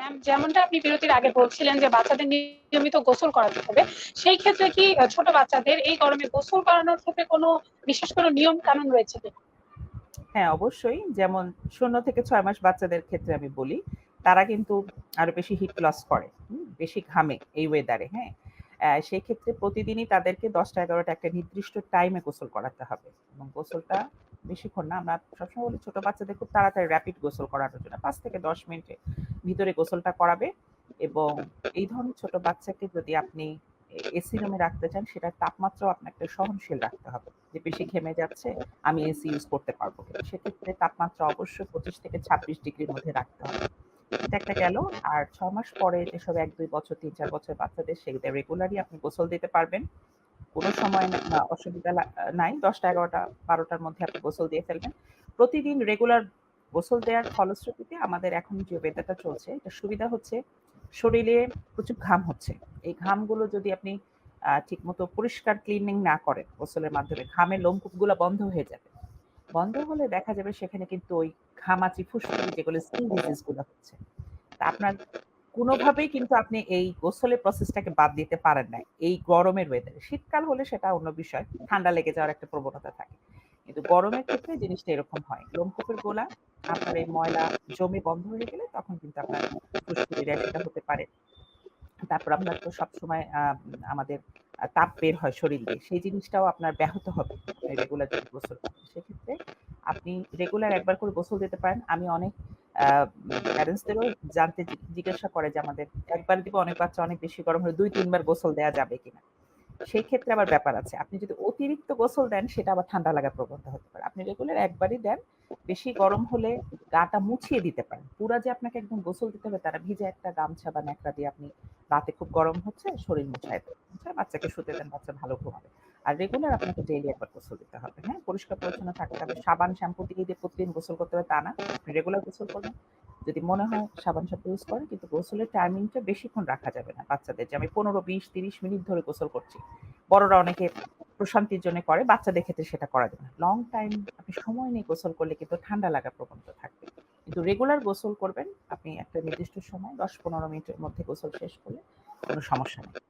Ma'am যেমনটা আপনি বিরতির আগে বলছিলেন যে বাচ্চাদের নিয়মিত গোসল করাতে হবে, সেই ক্ষেত্রে কি ছোট বাচ্চাদের এই গরমে গোসল করানোর ক্ষেত্রে কোনো বিশেষ কোনো নিয়ম কানুন রয়েছে হ্যাঁ অবশ্যই। যেমন শূন্য থেকে ছয় মাস বাচ্চাদের ক্ষেত্রে আমি বলি, তারা কিন্তু আরও বেশি হিট লস করে বেশি ঘামে এই ওয়েদারে হ্যাঁ। সেই ক্ষেত্রে প্রতিদিনই তাদেরকে দশটা, এগারোটা একটা নির্দিষ্ট টাইমে গোসল করাতে হবে এবং গোসলটা বেশিক্ষণ না, আমরা সবসময় বলি ছোট বাচ্চাদের খুব তাড়াতাড়ি র্যাপিড গোসল করানোর জন্য, পাঁচ থেকে দশ মিনিটের ভিতরে গোসলটা করাবে এবং এই ধরনের ছোট বাচ্চাকে যদি আপনি এসি রুমে রাখতে চান, সেটার তাপমাত্রাও আপনাকে সহনশীল রাখতে হবে। যে বেশি ঘেমে যাচ্ছে, আমি এসি ইউজ করতে পারব সেক্ষেত্রে তাপমাত্রা অবশ্যই পঁচিশ থেকে ছাব্বিশ ডিগ্রির মধ্যে রাখতে হবে। এটা একটা গেল। আর ছ মাস পরে যেসব এক, দুই বছর, তিন, চার বছর বাচ্চাদের, সেগুলো রেগুলারই আপনি গোসল দিতে পারবেন। কোনো সময় অসুবিধা নাই। দশটা, এগারোটা, বারোটার মধ্যে আপনি গোসল দিয়ে ফেলবেন। প্রতিদিন রেগুলার গোসল দেওয়ার ফলশ্রুতিতে আমাদের এখন যে ওয়েদারটা চলছে, এটা সুবিধা হচ্ছে, শরীরে প্রচুর ঘাম হচ্ছে। এই ঘামগুলো যদি আপনি ঠিক মতো পরিষ্কার ক্লিনিং না করেন, গোসলের মাধ্যমে ঘামের লোমকূপগুলো বন্ধ হয়ে যাবে। বন্ধ হলে দেখা যাবে সেখানে কিন্তু ওই ঘামাচি, ফুসফুস যেগুলো স্কিন ডিজিজগুলো হচ্ছে, তা আপনার কোনোভাবেই কিন্তু আপনি এই গোসলের প্রসেসটাকে বাদ দিতে পারেন না এই গরমের ওয়েদারে শীতকাল হলে সেটা অন্য বিষয়, ঠান্ডা লেগে যাওয়ার একটা প্রবণতা থাকে। কিন্তু গরমের ক্ষেত্রে জিনিসটা এরকম হয়। লোমকূপের গোলা, আপনার এই ময়লা জমে বন্ধ হয়ে গেলে তখন কিন্তু আপনার ফুসফুসের র্যাশটা হতে পারে। তারপর আপনার তো সবসময় আমাদের তাপ বের হয় শরীর দিয়ে সেই জিনিসটাও আপনার ব্যাহত হবে রেগুলার যদি গোসল সেক্ষেত্রে আপনি রেগুলার একবার করে গোসল দিতে পারেন। আমি অনেক প্যারেন্টসদেরও জানতে জিজ্ঞাসা করে যে আমাদের একবার দিব, অনেক বাচ্চা অনেক বেশি গরম হলে দুই তিনবার গোসল দেওয়া যাবে কিনা। সেই ক্ষেত্রে আবার ব্যাপার আছে। আপনি যদি অতিরিক্ত গোসল দেন, সেটা আবার ঠান্ডা লাগার প্রবণতা হতে পারে। আপনি রেগুলার একবারই দেন, বেশি গরম হলে গাটা মুছিয়ে দিতে পারেন। পুরা যে আপনাকে একদম গোসল দিতে হবে, তারা ভিজে একটা গামছা বা ন্যাকড়া দিয়ে আপনি রাতে খুব গরম হচ্ছে, শরীর মুছায় দেন। বাচ্চাকে শুতে দেন, বাচ্চা ভালো ঘুমাবে। আর রেগুলার আপনাকে ডেইলি একবার গোসল দিতে হবে হ্যাঁ? পরিষ্কার পরিচ্ছন্ন থাকতে হবে। সাবান, শ্যাম্পু দিয়ে দিয়ে প্রতিদিন গোসল করতে হবে, তা না। আপনি রেগুলার গোসল করবেন। যদি মনে হয় সাবান সাথে ইউজ করেন কিন্তু গোসলের টাইমিংটা বেশিক্ষণ রাখা যাবে না বাচ্চাদের। যে আমি পনেরো, বিশ, তিরিশ মিনিট ধরে গোসল করছি। বড়রা অনেকে প্রশান্তির জন্য করে, বাচ্চাদের ক্ষেত্রে সেটা করা যাবে না। লং টাইম আপনি সময় নিয়ে গোসল করলে কিন্তু ঠান্ডা লাগার প্রবণতা থাকবে। কিন্তু রেগুলার গোসল করবেন, আপনি একটা নির্দিষ্ট সময়, দশ, পনেরো মিনিটের মধ্যে গোসল শেষ করলে কোনো সমস্যা নেই।